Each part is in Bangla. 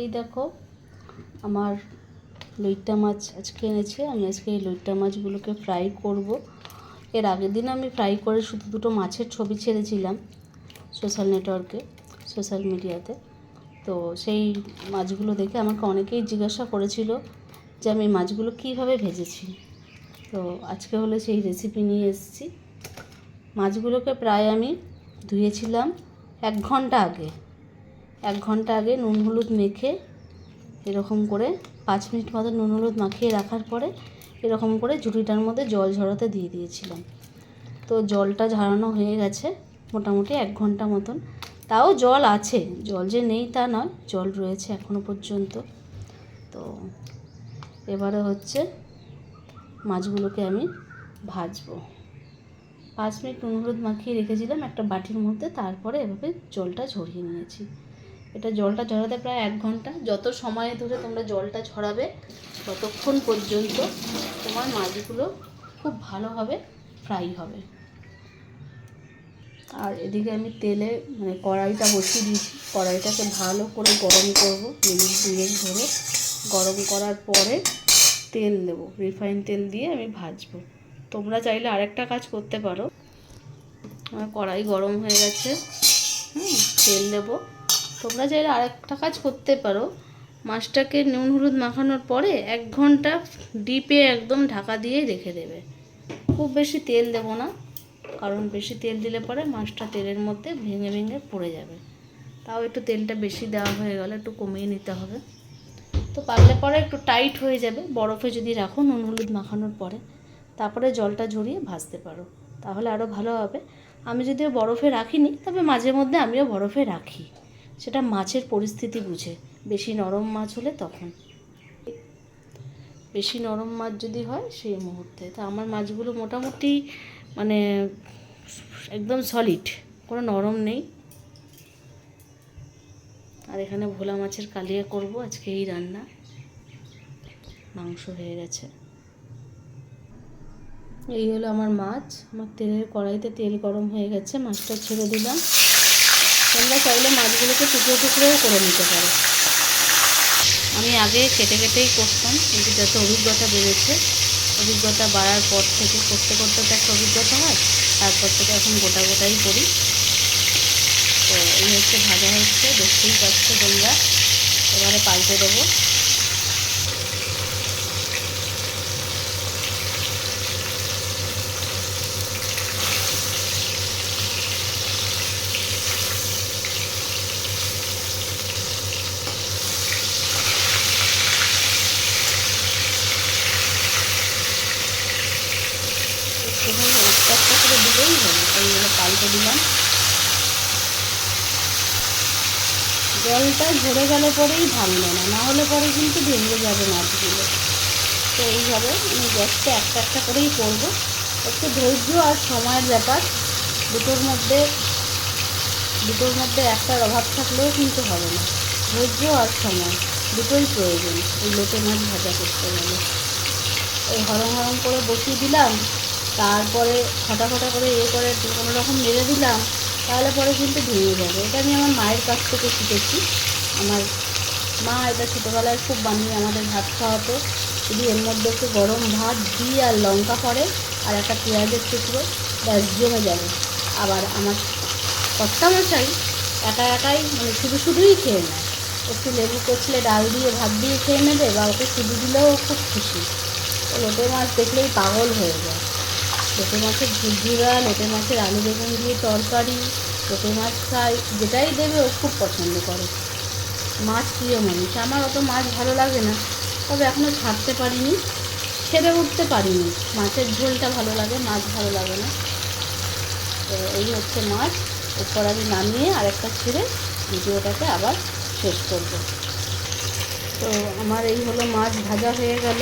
এই দেখো, আমার লইট্টা মাছ আজকে এনেছে, আমি আজকে এই লইট্টা মাছগুলোকে ফ্রাই করব। এর আগের দিন আমি ফ্রাই করে শুধু দুটো মাছের ছবি ছেড়েছিলাম সোশ্যাল নেটওয়ার্কে, সোশ্যাল মিডিয়াতে। তো সেই মাছগুলো দেখে আমাকে অনেকেই জিজ্ঞাসা করেছিল যে আমি মাছগুলো কীভাবে ভেজেছি। তো আজকে হলো সেই রেসিপি নিয়ে এসেছি। মাছগুলোকে প্রায় আমি ধুয়েছিলাম এক ঘণ্টা আগে। এক ঘণ্টা আগে নুন হলুদ মেখে এরকম করে পাঁচ মিনিট মতো নুন হলুদ মাখিয়ে রাখার পরে এরকম করে ঝুড়িটার মধ্যে জল ঝরাতে দিয়ে দিয়েছিলাম। তো জলটা ঝরানো হয়ে গেছে মোটামুটি এক ঘণ্টা মতন। তাও জল আছে, জল যে নেই তা নয়, জল রয়েছে এখনও পর্যন্ত। তো এবারে হচ্ছে মাছগুলোকে আমি ভাজবো। পাঁচ মিনিট নুন হলুদ মাখিয়ে রেখেছিলাম একটা বাটির মধ্যে, তারপরে এভাবে জলটা ঝরিয়ে নিয়েছি। এটা জলটা ঝরাতে প্রায় এক ঘণ্টা। যত সময় ধরে তোমরা জলটা ঝরাবে, ততক্ষণ পর্যন্ত তোমার মাছগুলো খুব ভালোভাবে ফ্রাই হবে। আর এদিকে আমি তেলে মানে কড়াইটা বসিয়ে দিয়েছি। কড়াইটাকে ভালো করে গরম করব, মিনিট দুয়েক ধরে। গরম করার পরে তেল দেবো রিফাইন তেল দিয়ে আমি ভাজবো। তোমরা চাইলে আরেকটা কাজ করতে পারো। আমার কড়াই গরম হয়ে গেছে। হুম, তেল দেবো। তোমরা চাইলে আরেকটা কাজ করতে পারো। মাছটাকে নুন হলুদ মাখানোর পরে এক ঘণ্টা ডিপে একদম ঢাকা দিয়ে রেখে দেবে। খুব বেশি তেল দেবো না, কারণ বেশি তেল দিলে পরে মাছটা তেলের মধ্যে ভেঙে ভেঙে পড়ে যাবে। তাও একটু তেলটা বেশি দেওয়া হয়ে গেলে একটু কমিয়ে নিতে হবে। তো পারলে পরে একটু টাইট হয়ে যাবে, বরফে যদি রাখো নুন হলুদ মাখানোর পরে, তারপরে জলটা ঝরিয়ে ভাজতে পারো। তাহলে আরও ভালো হবে। আমি যদিও বরফে রাখিনি, তবে মাঝে মধ্যে আমিও বরফে রাখি। সেটা মাছের পরিস্থিতি বুঝে। বেশি নরম মাছ হলে তখন। বেশি নরম মাছ যদি হয় সেই মুহূর্তে। তো আমার মাছগুলো মোটামুটি মানে একদম সলিড কোনো নরম নেই। আর এখানে ভোলা মাছের কালিয়া করব, আজকে এই রান্না। মাংস হয়ে গেছে। এই হলো আমার মাছ। আমার তেলের কড়াইতে তেল গরম হয়ে গেছে, মাছটা ছেড়ে দিলাম। তোমরা চাইলে মাছগুলোকে টুকরো টুকরোও করে নিতে পারো। আমি আগে কেটে কেটেই করতাম কিন্তু যত অভিজ্ঞতা বেড়েছে, অভিজ্ঞতা বাড়ার পর থেকে করতে করতে তো একটা অভিজ্ঞতা হয়, তারপর থেকে এখন গোটা গোটাই করি। তো এই হচ্ছে, ভাজা হচ্ছে, দেখতেই পাচ্ছ তোমরা। এবারে পাল্টে দেবো সেভাবে একটা একটা করে দিলেই হবে পাল্টে দিলাম। জলটা ঝরে গেলে পরেই ভাঙবে না না হলে পরে কিন্তু ভেঙে যাবে মাছগুলো। তো এইভাবে আমি গ্যাসটা একটা একটা করেই করব। একটু ধৈর্য আর সময়ের ব্যাপার, দুটোর মধ্যে দুটোর মধ্যে একটার অভাব থাকলেও কিন্তু হবে না। ধৈর্য আর সময়, দুটোই প্রয়োজন, এই লোটে মাছ ভাজা করতে গেলে। এই হরম হরম করে বসিয়ে দিলাম তারপরে ফটা ফটা করে ইয়ে করে কোনো রকম মেরে দিলাম, তাহলে পরে কিন্তু ভেঙে যাবে। এটা আমি আমার মায়ের কাছ থেকে শিখেছি। আমার মা এটা ছোটোবেলায় খুব বানিয়ে আমাদের ভাত খাওয়াতো। যদি এর মধ্যে একটু গরম ভাত দিয়ে আর লঙ্কা পড়ে, আর একটা পেঁয়াজের টুকরো, ব্যাস, জমে যাবে। আবার আমার কর্তামশাই একা একাই মানে শুধু শুধুই খেয়ে নেয়। একটু লেবু কচলে ডাল দিয়ে ভাত দিয়ে খেয়ে নেবে বা ওকে শুধু দিলেও খুব খুশি। লোটে মাছ দেখলেই পাগল হয়ে যায়। লোটে মাছের ঝুরঝুরা লোটে মাছের আলু বেগুন দিয়ে তরকারি লোটে মাছ ফ্রাই যেটাই দেবে ও খুব পছন্দ করে। মাছ প্রিয় মানুষ, আমার অত মাছ ভালো লাগে না, তবে এখনও ছাড়তে পারিনি ছেড়ে উঠতে পারিনি। মাছের ঝোলটা ভালো লাগে, মাছ ভালো লাগে না। তো এই হচ্ছে মাছ, এরপর আমি নামিয়ে আরেকটা ছেড়ে ভিডিওটাকে আবার শেষ করব। তো আমার এই হলো মাছ ভাজা হয়ে গেল।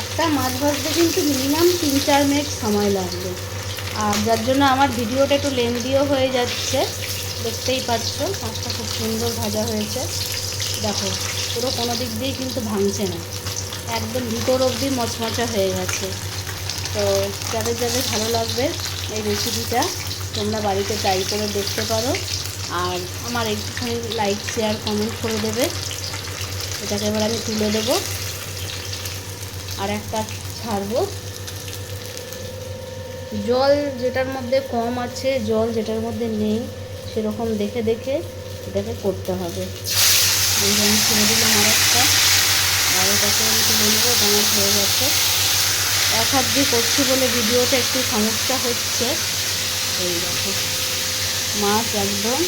একটা মাছ ভাজতে কিন্তু মিনিমাম তিন চার মিনিট সময় লাগবে। আর যার জন্য আমার ভিডিওটা একটু লেন্দিও হয়ে যাচ্ছে, দেখতেই পাচ্ছ, মাছটা খুব সুন্দর ভাজা হয়েছে। দেখো, পুরো কোনো দিক দিয়েই কিন্তু ভাঙছে না। একদম ভিতর অবধি মচমচা হয়ে গেছে। তো যাদের যাদের ভালো লাগবে এই রেসিপিটা তোমরা বাড়িতে ট্রাই করে দেখতে পারো। আর আমার একটুখানি লাইক শেয়ার কমেন্ট করে দেবে। এটাকে এবার আমি তুলে দেবো। আর একটা ছাড়বো। জল যেটার মধ্যে কম আছে, জল যেটার মধ্যে নেই, সেরকম দেখে দেখে এটাকে করতে হবে। এই ছেড়ে দিলাম আর একটা আর এটাকে আমি এটা আমার হয়ে গেছে। এক হাত করছি বলে ভিডিওটা একটু সমস্যা হচ্ছে। এই দেখো, মাছ একদম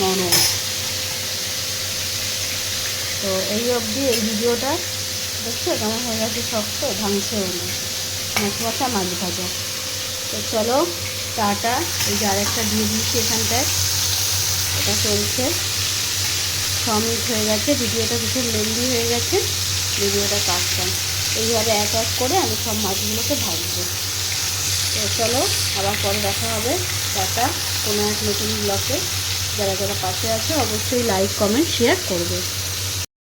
নরম। তো এই অবধি এই ভিডিওটা দেখছ? কেমন হয়ে গেছে? শক্ত ভাঙছেও না মাছ ভাজা মাছ ভাজা। তো চলো টাটা এই যে আরেকটা দিয়ে দিচ্ছি এখানটায়। এটা চলছে। ছ মিনিট হয়ে গেছে। ভিডিওটা ভীষণ লেন্দি হয়ে গেছে। ভিডিওটা কাটতাম এইভাবে এক এক করে আমি সব মাছগুলোকে ভাজবো। তো চলো, আবার পরে দেখা হবে। টাটা। কোনো এক নতুন ব্লকে যারা যারা পাশে আছে, অবশ্যই লাইক কমেন্ট শেয়ার করবে।